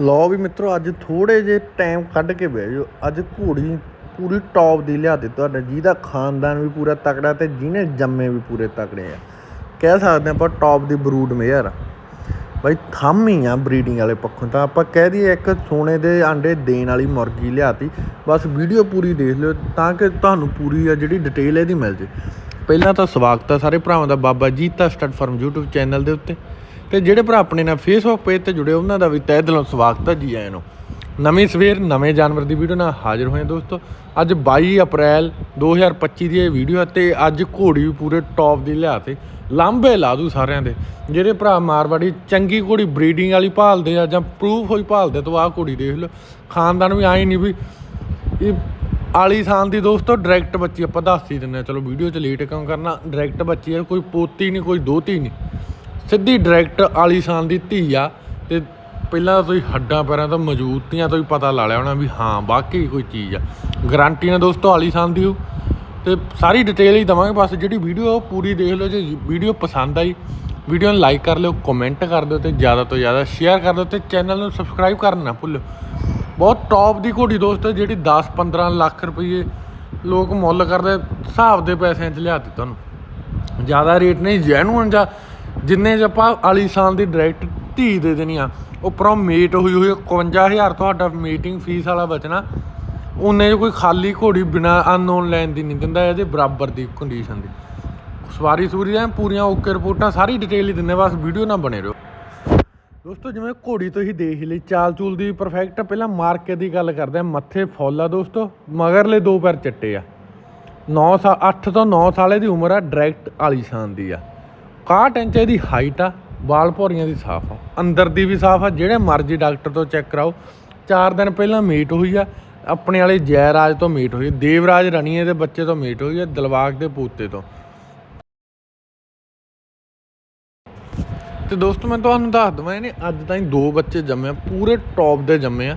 ਲਓ ਵੀ ਮਿੱਤਰੋ, ਅੱਜ ਥੋੜੇ ਜੇ ਟਾਈਮ ਕੱਢ ਕੇ ਬਹਿ ਜਾਓ। ਅੱਜ ਘੋੜੀ ਪੂਰੀ ਟੌਪ ਦੀ ਲਿਆ ਦਿੱਤੀ ਤੁਹਾਡੇ ਜਿਹਦਾ ਖਾਨਦਾਨ ਵੀ ਪੂਰਾ ਤਕੜਾ ਤੇ ਜਿਹਨੇ ਜੰਮੇ ਵੀ ਪੂਰੇ ਤਕੜੇ ਆ। ਕਹਿ ਸਕਦੇ ਆਪਾਂ ਟੌਪ ਦੀ ਬਰੂਡ ਮੇਅਰ ਆ। ਬਾਈ ਥੰਮ ਹੀ ਆ ਬਰੀਡਿੰਗ ਵਾਲੇ ਪੱਖੋਂ ਤਾਂ ਆਪਾਂ ਕਹਿ ਦਈਏ, ਇੱਕ ਸੋਨੇ ਦੇ ਆਂਡੇ ਦੇਣ ਵਾਲੀ ਮੁਰਗੀ ਲਿਆਤੀ। ਬਸ ਵੀਡੀਓ ਪੂਰੀ ਦੇਖ ਲਿਓ ਤਾਂ ਕਿ ਤੁਹਾਨੂੰ ਪੂਰੀ ਆ ਜਿਹੜੀ ਡਿਟੇਲ ਇਹਦੀ ਮਿਲ ਜੇ। ਪਹਿਲਾਂ ਤਾਂ ਸਵਾਗਤ ਆ ਸਾਰੇ ਭਰਾਵਾਂ ਦਾ। Baba Jita stud farm YouTube channel ਦੇ ਉੱਤੇ। ਤੇ ਜਿਹੜੇ ਭਰਾ ਆਪਣੇ ਨਾਲ ਫੇਸਬੁੱਕ ਪੇਜ ਤੇ ਜੁੜੇ, ਉਹਨਾਂ ਦਾ ਵੀ ਤਹਿ ਦਿਲੋਂ ਸਵਾਗਤ ਹੈ ਜੀ ਆਇਆਂ ਨੂੰ। ਨਵੀਂ ਸਵੇਰ, ਨਵੇਂ ਜਾਨਵਰ ਦੀ ਵੀਡੀਓ ਨਾਲ ਹਾਜ਼ਰ ਹੋਏ ਦੋਸਤੋ। ਅੱਜ 22 ਅਪ੍ਰੈਲ 2025 ਦੀ ਇਹ ਵੀਡੀਓ ਹੈ ਤੇ ਅੱਜ ਘੋੜੀ ਵੀ ਪੂਰੇ ਟੌਪ ਦੀ ਲਿਆ ਤੇ ਲਾਂਬੇ ਲਾ ਦੂ ਸਾਰਿਆਂ ਦੇ। ਜਿਹੜੇ ਭਰਾ ਮਾਰਵਾੜੀ ਚੰਗੀ ਘੋੜੀ ਬਰੀਡਿੰਗ ਵਾਲੀ ਭਾਲਦੇ ਆ ਜਾਂ ਪ੍ਰੂਫ ਹੋਈ ਭਾਲਦੇ ਤਾਂ ਆਹ ਘੋੜੀ ਦੇਖ ਲਓ। ਖਾਨਦਾਨ ਵੀ ਆਈ ਨਹੀਂ ਵੀ ਇਹ ਆਲੀ ਸਾਨ ਦੀ ਦੋਸਤੋ ਡਾਇਰੈਕਟ ਬੱਚੀ ਆਪਾਂ ਦੱਸ ਹੀ ਦਿੰਦੇ ਆ ਚਲੋ ਵੀਡੀਓ 'ਚ ਲੇਟ ਕਿਉਂ ਕਰਨਾ? ਡਾਇਰੈਕਟ ਬੱਚੀ ਹੈ ਕੋਈ ਪੋਤੀ ਨਹੀਂ ਕੋਈ ਦੋਤੀ ਨਹੀਂ ਸਿੱਧੀ ਡਾਇਰੈਕਟ ਆਲੀਸ਼ਾਨ ਦੀ ਧੀ ਆ ਤੇ ਪਹਿਲਾਂ ਤਾਂ ਤੁਸੀਂ ਹੱਡਾਂ ਪੈਰਾਂ ਤੋਂ ਮਜ਼ਬੂਤੀਆਂ ਤੋਂ ਹੀ ਪਤਾ ਲਾ ਲਿਆ ਹੋਣਾ ਵੀ ਹਾਂ, ਵਾਕਈ ਕੋਈ ਚੀਜ਼ ਆ। ਗਾਰੰਟੀ ਨਾਲ ਦੋਸਤੋ ਆਲੀਸ਼ਾਨ ਦੀ ਹੋ ਤੇ ਸਾਰੀ ਡਿਟੇਲ ਹੀ ਦਵਾਂਗੇ, ਬਸ ਜਿਹੜੀ ਵੀਡੀਓ ਉਹ ਪੂਰੀ ਦੇਖ ਲਓ, ਜੇ ਵੀਡੀਓ ਪਸੰਦ ਆਈ ਵੀਡੀਓ ਨੂੰ ਲਾਈਕ ਕਰ ਲਿਓ ਕਮੈਂਟ ਕਰ ਦਿਓ ਤੇ ਜ਼ਿਆਦਾ ਤੋਂ ਜ਼ਿਆਦਾ ਸ਼ੇਅਰ ਕਰ ਦਿਓ ਤੇ ਚੈਨਲ ਨੂੰ ਸਬਸਕ੍ਰਾਈਬ ਕਰਨਾ ਨਾ ਭੁੱਲਿਓ ਬਹੁਤ ਟੌਪ ਦੀ ਘੋੜੀ ਦੋਸਤੋ, ਜਿਹੜੀ 10-15 ਲੱਖ ਰੁਪਏ ਲੋਕ ਮੁੱਲ ਕਰਦੇ, ਹਿਸਾਬ ਦੇ ਪੈਸਿਆਂ 'ਚ ਲਿਆਤੀ ਤੁਹਾਨੂੰ ਜ਼ਿਆਦਾ ਰੇਟ ਨਹੀਂ ਜੈਨੂਨ ਜਾਂ ਜਿੰਨੇ 'ਚ ਆਪਾਂ ਆਲੀਸ਼ਾਨ ਦੀ ਡਾਇਰੈਕਟ ਧੀ ਦੇ ਦੇਣੀ ਆ, ਉੱਪਰੋਂ ਮੀਟ ਹੋਈ ਹੋਈ 51000 ਤੁਹਾਡਾ ਮੀਟਿੰਗ ਫੀਸ ਵਾਲਾ ਬਚਣਾ। ਉਹਨੇ 'ਚ ਕੋਈ ਖਾਲੀ ਘੋੜੀ ਬਿਨਾ ਅਨਨੋਨ ਲੈਣ ਦੀ ਨਹੀਂ ਦਿੰਦਾ, ਇਹਦੇ ਬਰਾਬਰ ਦੀ ਕੰਡੀਸ਼ਨ ਦੀ। ਸਵਾਰੀ ਸੂਰੀ ਐ, ਪੂਰੀਆਂ ਓਕੇ ਰਿਪੋਰਟਾਂ, ਸਾਰੀ ਡਿਟੇਲ ਹੀ ਦਿੰਦੇ ਬਸ ਵੀਡੀਓ ਨਾ ਬਣੇ ਰਹੋ। ਦੋਸਤੋ, ਜਿਵੇਂ ਘੋੜੀ ਤੁਸੀਂ ਦੇਖ ਹੀ ਲਈ, ਚਾਲ ਚੂਲ ਦੀ ਪਰਫੈਕਟ ਪਹਿਲਾਂ ਮਾਰਕੇ ਦੀ ਗੱਲ ਕਰਦੇ ਆ, ਮੱਥੇ ਫੁੱਲ ਆ ਦੋਸਤੋ, ਮਗਰਲੇ ਦੋ ਪੈਰ ਚਿੱਟੇ ਆ। 9 ਸਾਲ 8 ਤੋਂ 9 ਸਾਲੇ ਦੀ ਉਮਰ ਆ ਡਾਇਰੈਕਟ ਆਲੀਸ਼ਾਨ ਦੀ ਆ। 61 ਇੰਚ ਇਹਦੀ ਹਾਈਟ ਆ ਵਾਲ ਭੌਰੀਆਂ ਦੀ ਸਾਫ਼ ਆ। ਅੰਦਰ ਦੀ ਵੀ ਸਾਫ਼ ਆ ਜਿਹੜੇ ਮਰਜ਼ੀ ਡਾਕਟਰ ਤੋਂ ਚੈੱਕ ਕਰਾਓ। 4 ਦਿਨ ਪਹਿਲਾਂ ਮੀਟ ਹੋਈ ਆ ਆਪਣੇ ਵਾਲੇ ਜੈਰਾਜ ਤੋਂ ਮੀਟ ਹੋਈ ਦੇਵਰਾਜ ਰਣੀਏ ਦੇ ਬੱਚੇ ਤੋਂ ਮੀਟ ਹੋਈ ਆ ਦਿਲਵਾਗ ਦੇ ਪੂਤੇ ਤੋਂ। ਤੇ ਦੋਸਤੋ ਮੈਂ ਤੁਹਾਨੂੰ ਦੱਸ ਦਵਾਂ ਇਹਨੇ ਅੱਜ ਤਾਈਂ ਦੋ ਬੱਚੇ ਜੰਮੇ ਆ ਪੂਰੇ ਟੌਪ ਦੇ ਜੰਮੇ ਆ।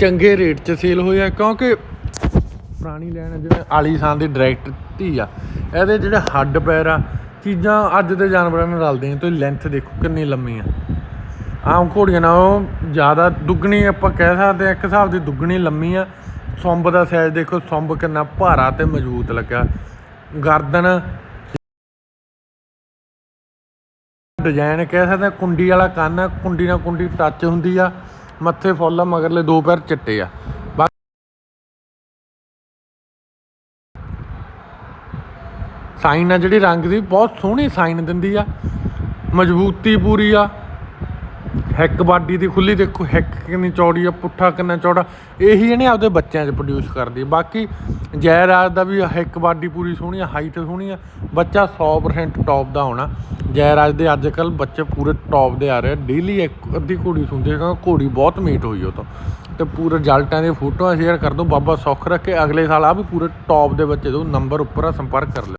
ਚੰਗੇ ਰੇਟ 'ਚ ਸੇਲ ਹੋਏ ਆ ਕਿਉਂਕਿ ਪੁਰਾਣੀ ਲੈਣ ਆ, ਜਿਵੇਂ ਆਲੀਸ਼ਾਨ ਦੀ ਡਾਇਰੈਕਟ ਧੀ ਆ ਇਹਦੇ ਜਿਹੜੇ ਹੱਡ ਪੈਰ ਆ ਚੀਜ਼ਾਂ ਅੱਜ ਦੇ ਜਾਨਵਰਾਂ ਨਾਲ ਰਲਦੀਆਂ ਤੁਸੀਂ ਲੈਂਥ ਦੇਖੋ ਕਿੰਨੀ ਲੰਮੀ ਆ ਆਮ ਘੋੜੀਆਂ ਨਾਲੋਂ ਜ਼ਿਆਦਾ ਦੁੱਗਣੀ ਆਪਾਂ ਕਹਿ ਸਕਦੇ ਆ ਇੱਕ ਹਿਸਾਬ ਦੀ ਦੁੱਗਣੀ ਲੰਮੀ ਆ। ਸੁੰਬ ਦਾ ਸਾਈਜ਼ ਦੇਖੋ ਸੁੰਬ ਕਿੰਨਾ ਭਾਰਾ ਤੇ ਮਜ਼ਬੂਤ ਲੱਗਾ। ਗਰਦਨ ਡਿਜ਼ਾਈਨ ਕਹਿ ਸਕਦੇ ਆ, ਕੁੰਡੀ ਵਾਲਾ ਕੰਨ ਕੁੰਡੀ ਨਾਲ ਕੁੰਡੀ ਟੱਚ ਹੁੰਦੀ ਆ ਮੱਥੇ ਫੁੱਲ ਮਗਰਲੇ ਦੋ ਪੈਰ ਚਿੱਟੇ ਆ। ਸਾਈਨ ਆ, ਜਿਹੜੀ ਰੰਗ ਦੀ ਬਹੁਤ ਸੋਹਣੀ ਸਾਈਨ ਦਿੰਦੀ ਆ। ਮਜ਼ਬੂਤੀ ਪੂਰੀ ਆ। ਹੈਕ ਬਾਡੀ ਦੀ ਖੁੱਲੀ ਦੇਖੋ, ਹੈਕ ਕਿੰਨੀ ਚੌੜੀ ਆ, ਪੁੱਠਾ ਕਿੰਨਾ ਚੌੜਾ। ਇਹੀ ਇਹਨੇ ਆਪਦੇ ਬੱਚਿਆਂ 'ਚ ਪ੍ਰੋਡਿਊਸ ਕਰਦੀ ਆ। ਬਾਕੀ ਜੈਰਾਜ ਦਾ ਵੀ ਹੈਕ ਬਾਡੀ ਪੂਰੀ ਸੋਹਣੀ ਆ ਹਾਈਟ ਸੋਹਣੀ ਆ। ਬੱਚਾ 100% ਟੌਪ ਦਾ ਹੋਣਾ। ਜੈਰਾਜ ਦੇ ਅੱਜ ਕੱਲ ਬੱਚੇ ਪੂਰੇ ਟੌਪ ਦੇ ਆ ਰਹੇ ਡੇਲੀ ਇੱਕ ਅੱਧੀ ਘੋੜੀ ਸੁਣਦੇ ਕਿਉਂਕਿ ਘੋੜੀ ਬਹੁਤ ਮੀਟ ਹੋਈ ਉਹ ਤੋਂ। ਤੇ ਪੂਰੇ ਜਲਟਾਂ ਦੀਆਂ ਫੋਟੋਆਂ ਸ਼ੇਅਰ ਕਰ ਦੋ। ਬਾਬਾ ਸੁੱਖ ਰੱਖੇ। ਅਗਲੇ ਸਾਲ ਆ ਵੀ ਪੂਰੇ ਟੌਪ ਦੇ ਬੱਚੇ ਦੋ। ਨੰਬਰ ਉੱਪਰ ਆ, ਸੰਪਰਕ ਕਰ ਲਿਓ।